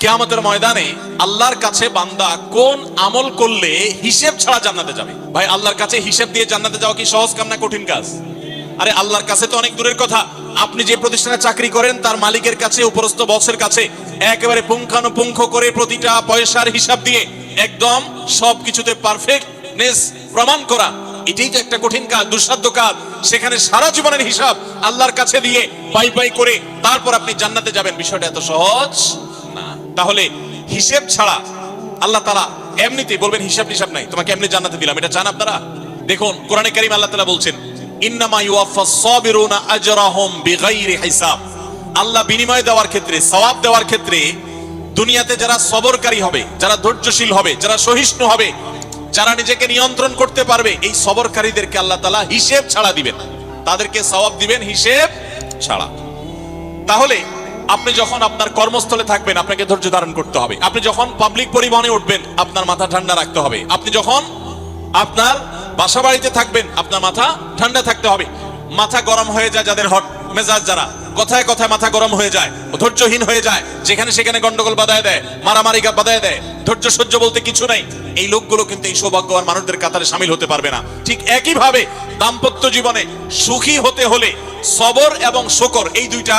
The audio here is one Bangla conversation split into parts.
কেয়ামতের ময়দানে আল্লাহর কাছে বান্দা কোন আমল করলে হিসেব ছাড়া জান্নাতে যাবে? ভাই, আল্লাহর কাছে হিসেব দিয়ে জান্নাতে যাওয়া কি সহজ কাম না কঠিন কাজ? আরে, আল্লাহর কাছে তো অনেক দূরের কথা। আপনি যে প্রতিষ্ঠানে চাকরি করেন, তার মালিকের কাছে, উপরস্থ বসের কাছে, একেবারে পুঙ্খানুপুঙ্খ করে প্রতিটা পয়সার হিসাব দিয়ে একদম সবকিছুতে পারফেক্টনেস প্রমাণ করা, এটাই তো একটা কঠিন কাজ, দুঃসাধ্য কাজ। সেখানে সারা জীবনের হিসাব আল্লাহর কাছে দিয়ে পাই পাই করে তারপর আপনি জান্নাতে যাবেন। বিষয়টা এত সহজ? তাহলে হিসেব ছাড়া আল্লাহ তালা এমনিতেই বলবেন, হিসাব হিসাব নাই, তোমাকে এমনি জানাতে দিলাম। এটা চান আপনারা? দেখুন, কোরআনে কারিম আল্লাহ তালা বলছেন, ইন্নামা ইউয়াফাস সাবিরুনা আজরাহুম বিগাইরি হিসাব। আল্লাহ বিনিময় দেওয়ার ক্ষেত্রে, সওয়াব দেওয়ার ক্ষেত্রে দুনিয়াতে যারা সবরকারী হবে, যারা ধৈর্যশীল হবে, যারা সহিষ্ণু হবে, যারা নিজেকে নিয়ন্ত্রণ করতে পারবে, এই সবরকারীদেরকে আল্লাহ তালা হিসেব ছাড়া দিবেন তাদেরকে সওয়াব দিবেন হিসেব ছাড়া। তাহলে আপনি যখন আপনার কর্মস্থলে থাকবেন, আপনাকে ধৈর্য ধারণ করতে হবে। আপনি যখন পাবলিক পরিবহনে উঠবেন, আপনার মাথা ঠান্ডা রাখতে হবে। আপনি যখন আপনার বাসা বাড়িতে থাকবেন, আপনার মাথা ঠান্ডা থাকতে হবে। মাথা গরম হয়ে যায় যাদের হট মেজাজ যারা। কথায় কথায় মাথা গরম হয়ে যায়, ধৈর্যহীন হয়ে যায়। যেখানে সেখানে গন্ডগোল বাধায় দেয়, মারামারি বাধায় দেয়। ধৈর্য সহ্য বলতে কিছু নাই। এই লোকগুলো কিন্তু এই সৌভাগ্যবান মানুষদের কাতারে সামিল হতে পারবে না। ঠিক একইভাবে দাম্পত্য জীবনে সুখী হতে হলে সবর এবং শকর, এই দুইটা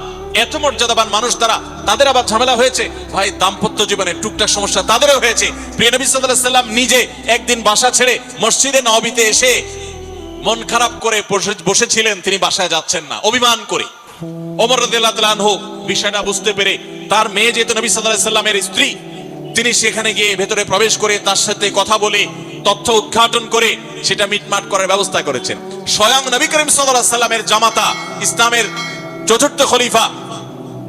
এত মর্যাদাবান মানুষ তারা তাদের আবার ঝামেলা হয়েছে? ভাই, দাম্পত্য জীবনে টুকটাক সমস্যা তাদেরও হয়েছে। প্রিয় নবী সাল্লাম নিজে একদিন বাসা ছেড়ে মসজিদে নবীতে এসে মন খারাপ করে বসেছিলেন, তিনি বাসায় যাচ্ছেন না। অভিমান করে। তাআলা আনহু বিষয়টা বুঝতে পেরে তার মেয়ে যেহেতু নবী সাল্লামের স্ত্রী, তিনি সেখানে গিয়ে ভেতরে প্রবেশ করে তার সাথে কথা বলে তথ্য উদ্ঘাটন করে সেটা মিটমাট করার ব্যবস্থা করেছেন। স্বয়ং নবী করিম সাল্লামের জামাতা ইসলামের চতুর্থ খলিফা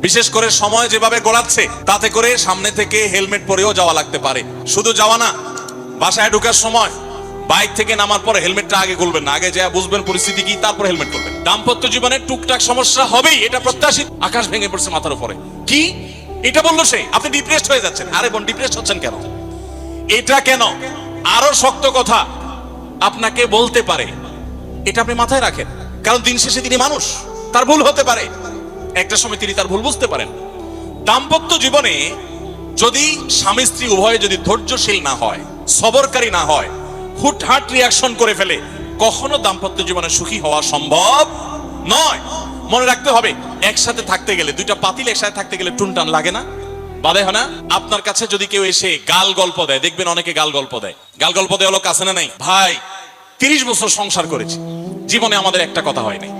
বিশেষ করে সময় যেভাবে গড়াচ্ছে তাতে করে সামনে থেকে হেলমেট পরেও যাওয়া লাগতে পারে। শুধু যাওয়া না, বাসায় ঢোকার সময় বাইক থেকে নামার পরে হেলমেটটা আগে খুলবেন না। আগে যা বুঝবেন পরিস্থিতি কি, তারপর হেলমেট করবেন দাম্পত্য জীবনে টুকটাক সমস্যা হবেই, এটা প্রত্যাশিত। আকাশ ভেঙে পড়ছে মাথার উপরে। কি? এটা বলল সে। আপনি ডিপ্রেসড হয়ে যাচ্ছেন। আরে বোন ডিপ্রেসড হচ্ছেন কেন? এটা কেন? আরও শক্ত কথা আপনাকে বলতে পারে। এটা আপনি মাথায় রাখেন। কারণ দিন শেষে তিনি মানুষ। তার ভুল হতে পারে। একটা সময় তিনি তার ভুল বুঝতে পারেন। দাম্পত্য জীবনে যদি স্বামী স্ত্রী উভয়ে যদি ধৈর্যশীল না হয়, সবরকারী না হয়, হুটহাট রিয়াকশন করে ফেলে, কখনো দাম্পত্য জীবনে সুখী হওয়া সম্ভব নয়। মনে রাখতে হবে, একসাথে থাকতে গেলে, দুইটা পাতিল একসাথে থাকতে গেলে টুনটান লাগে না। বাদে হয় না। আপনার কাছে যদি কেউ এসে গাল গল্প দেয়, দেখবেন অনেকে গাল গল্প দেয়। গাল গল্প দেওয়া লোক আছে না নাই? ভাই, তিরিশ বছর সংসার করেছি। জীবনে আমাদের একটা কথা হয়নি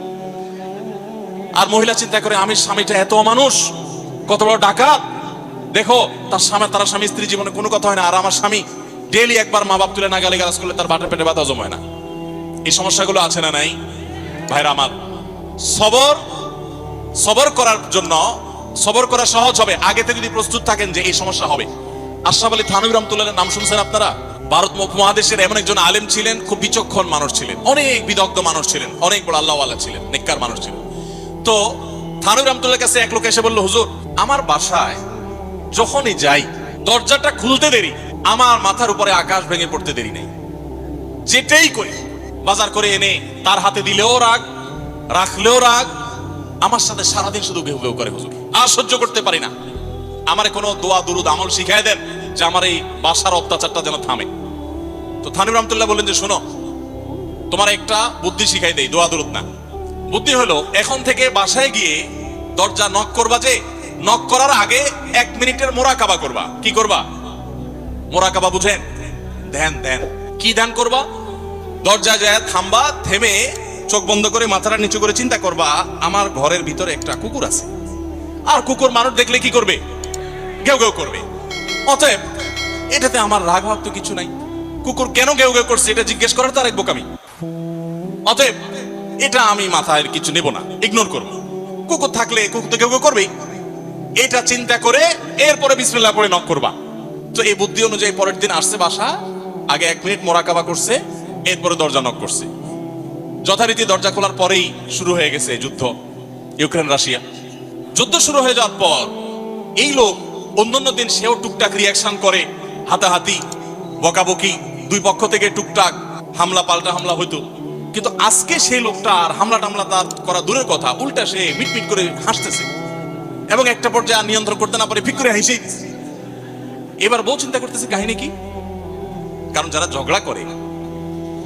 আর মহিলা চিন্তা করে আমি স্বামীটা এত মানুষ কত বড় ডাকাত। দেখো, তার স্বামী তার স্বামী স্ত্রী জীবনে কোনো কথা হয় না। আর আমার স্বামী ডেলি একবার মা বাপ তুলে না গালি গালাজ করলে তার বাটের পেটে ব্যথা জমায় না। এই সমস্যাগুলো আছে না নাই? ভাইরা আমার, সবর সবর করার জন্য, সবর করা সহজ হবে। আগে থেকে যদি প্রস্তুত থাকেন যে এই সমস্যা হবে। আশরাফ আলী থানবী রহমতুল্লাহের নাম শুনছেন আপনারা? ভারত মহাদেশের এমন একজন আলেম ছিলেন, খুব বিচক্ষণ মানুষ ছিলেন। অনেক বিদগ্ধ মানুষ ছিলেন, অনেক বড় আল্লাহওয়ালা ছিলেন, নেককার মানুষ ছিলেন। তো থানবী রহমতুল্লাহর কাছে এক লোক এসে বলল, হুজুর, আমার বাসায় যখনই যাই, দরজাটা খুলতে দেরি, আমার মাথার উপরে আকাশ ভেঙে পড়তে দেরি নেই। যেটাই করি, বাজার করে এনে তার হাতে দিলেও রাগ, রাখলেও রাগ, আমার সাথে সারাদিন শুধু ঘেউ ঘেউ করে, হুজুর। আর সহ্য করতে পারি না। আমার কোনো দোয়া, দুরুদ, আমল শিখাই দেন যে আমার এই বাসার অত্যাচারটা যেন থামে। তো থানিব রহমতুল্লাহ বললেন যে, শোনো, তোমার একটা বুদ্ধি শিখাই দেই, দোয়া, দুরুদ না। বুদ্ধি হলো, এখন থেকে বাসায় গিয়ে দরজা নক করবা যে নক করার আগে এক মিনিটের মোরাকাবা করবা। কি করবা? মোরাকাবা বুঝেন? ধ্যান ধ্যান। কি ধ্যান করবা? দরজা যায়, থামবা, থেমে চোখ বন্ধ করে মাথাটা নিচু করে চিন্তা করবা, আমার ঘরের ভিতরে একটা কুকুর আছে। আর কুকুর মানুষ দেখলে কি করবে? গেউ গেউ করবে। অতএব, এটাতে আমার রাগ ভাব তো কিছু নাই। কুকুর কেন গেউ গেউ করছে, এটা জিজ্ঞেস করার তার এক বোকামি। অতএব এটা আমি মাথায় কিছু নেব না। ইগনোর করব কুকুর থাকলে কুকুর তো গেউ গেউ করবেই। এটা চিন্তা করে এরপরে বিসমিল্লাহ পরে নক করবা। তো এই বুদ্ধি অনুযায়ী পরের দিন আসছে বাসা, আগে এক মিনিট মোরাকাবা করছে, এরপরে দরজা নক করছে। যথারীতি দরজা খোলার পরেই শুরু হয়ে গেছে যুদ্ধ। Ukraine, Russia. যুদ্ধ শুরু হয়ে যাওয়ার পর এই লোক অন্যান্য দিন সেও টুকটাক রিয়াকশন করে, হাতাহাতি, বকাবকি, দুই পক্ষ থেকে টুকটাক হামলা, পাল্টা হামলা হইতো। কিন্তু আজকে সেই লোকটা আর হামলা টামলা তার করা দূরের কথা, উল্টা সে মিটমিট করে হাসতেছে। এবং একটা পর্যায়ে আর নিয়ন্ত্রণ করতে না পারে, ফিক করে হেসেই দিছে। এবার বউ চিন্তা করতেছে, কাহিনী কি? কারণ যারা ঝগড়া করে,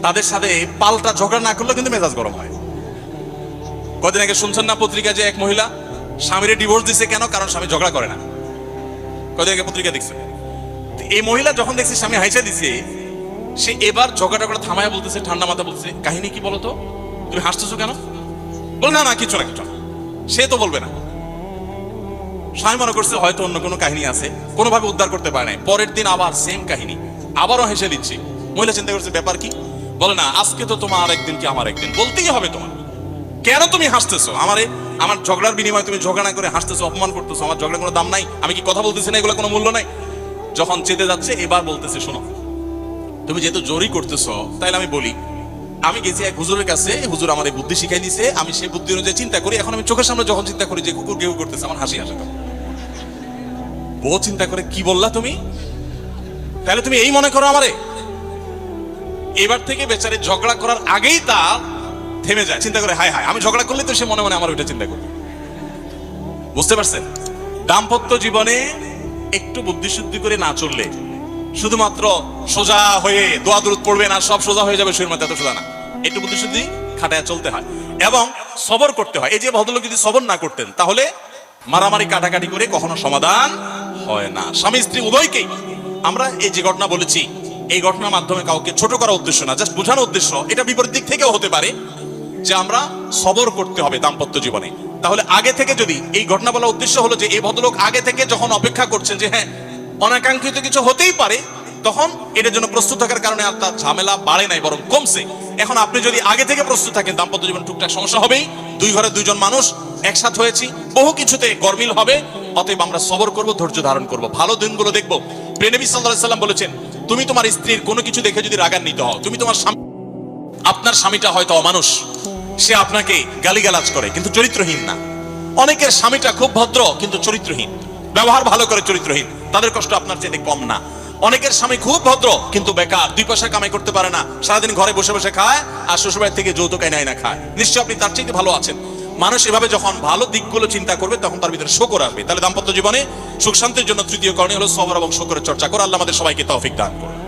তাদের সাথে পাল্টা ঝগড়া না করলে কিন্তু মেজাজ গরম হয়। কদিন আগে শুনছেন না পত্রিকা যে এক মহিলা স্বামীর ডিভোর্স দিছে কেন? কারণ স্বামী ঝগড়া করে না। কদিন আগে পত্রিকা দেখছে এই মহিলা যখন দেখছে, স্বামী হাইসা দিছে সে এবার ঝগড়া টগড়া থামায় বলতেছে, ঠান্ডা মাথা বলতেছে, কাহিনী কি বলতো তুমি হাসতেছো কেন? বল, না না কিছু না কিছু সে তো বলবে না। স্বামী মনে করছে হয়তো অন্য কোনো কাহিনী আছে, কোনোভাবে উদ্ধার করতে পারে নাই। পরের দিন আবার সেম কাহিনী। আবারও হেসে দিচ্ছি। মহিলা চিন্তা করছে, ব্যাপার কি? বলে, না, আজকে তো তোমার একদিন কি আমার একদিন? বলতেই হবে তোমার। কেন তুমি হাসতেছো? আমারে, আমার ঝগড়ার বিনিময়ে তুমি ঝগড়া না করে হাসতেছো, অপমান করতেছো, আমার ঝগড়ার কোনো দাম নাই, আমি কি কথা বলতেছি না? এগুলো কোনো মূল্য নাই। যখন চেতে যাচ্ছে, এবার বলতেছে, শোনো তুমি যেহেতু জোরই করতেছ, তাইলে আমি বলি, আমি গেছি এক হুজুরের কাছে হুজুর আমার এই বুদ্ধি শিখাই দিছে, আমি সেই বুদ্ধি অনুযায়ী চিন্তা করি, এখন আমি চোখের সামনে যখন চিন্তা করি যে কুকুর গেউ করতেছে, আমার হাসি আসে। বউ চিন্তা করে, কি বললা তুমি? তাহলে তুমি এই মনে করো আমারে? এবার থেকে বেচারে ঝগড়া করার আগেই তা থেমে যায়, চিন্তা করে, হায় হায়, আমি ঝগড়া করলে তো সে মনে মনে আমার ওইটা চিন্তা করবে। বুঝতে পারছেন? দাম্পত্য জীবনে একটু বুদ্ধিশুদ্ধি করে না চললে শুধুমাত্র সোজা হয়ে দোয়া দূরত পড়বে না সব সোজা হয়ে যাবে শরীর মধ্যে, এত সোজা না। একটু বুদ্ধিশুদ্ধি খাটায় চলতে হয়। এবং সবর করতে হয়। এই যে ভদ্রলোক যদি সবর না করতেন, তাহলে মারামারি কাটাকাটি করে কখনো সমাধান হয় না। স্বামী, স্ত্রী উভয়কেই আমরা এই যে ঘটনা বলেছি, এই ঘটনার মাধ্যমে কাউকে ছোট করার উদ্দেশ্য না জাস্ট বোঝানোর উদ্দেশ্য, এটা বিপরীত দিক থেকেও হতে পারে যে আমরা সবর করতে হবে দাম্পত্য জীবনে। তাহলে আগে থেকে যদি এই ঘটনা বলার উদ্দেশ্য হলো যে এই ভদ্রলোক আগে থেকে যখন অপেক্ষা করছেন যে হ্যাঁ অনাকাঙ্ক্ষিত কিছু হতেই পারে, তখন এটার জন্য প্রস্তুত থাকার কারণে আর তার ঝামেলা বাড়ে নাই, বরং কমছে। এখন আপনি যদি আগে থেকে প্রস্তুত থাকেন, দাম্পত্য জীবন টুকটাক সমস্যা হবেই। দুই ঘরে দুইজন মানুষ, একসাথ হয়েছি, বহু কিছুতে গরমিল হবে, অতএব আমরা সবর করব, ধৈর্য ধারণ করব। ভালো দিনগুলো দেখব। প্রেনবী সাল্লাহ সাল্লাম বলেছেন, তুমি তোমার স্ত্রীর কোনো কিছু দেখে যদি রাগান্বিত হও, তুমি তোমার স্বামী আপনার স্বামীটা হয়তো অমানুষ। সে আপনাকে গালিগালাজ করে, কিন্তু চরিত্রহীন না। অনেকের স্বামীটা খুব ভদ্র, কিন্তু চরিত্রহীন। ব্যবহার ভালো করে চরিত্রহীন। তাদের কষ্ট আপনার চেয়ে কম না। অনেকের স্বামী খুব ভদ্র, কিন্তু বেকার, দুই পয়সা কামাই করতে পারে না। সারাদিন ঘরে বসে বসে খায় আর শ্বশুরবাড়ি থেকে যৌতুক এনে না খায়। নিশ্চয় আপনি তার চেয়ে ভালো আছেন। মানুষ এভাবে যখন ভালো দিকগুলো চিন্তা করবে, তখন তার ভিতরে শোকর আসবে। তাহলে দাম্পত্য জীবনে সুখ শান্তির জন্য তৃতীয় করণীয় হলো সবর এবং শোকরের চর্চা করে। আল্লাহ আমাদের সবাইকে তৌফিক দান করুন।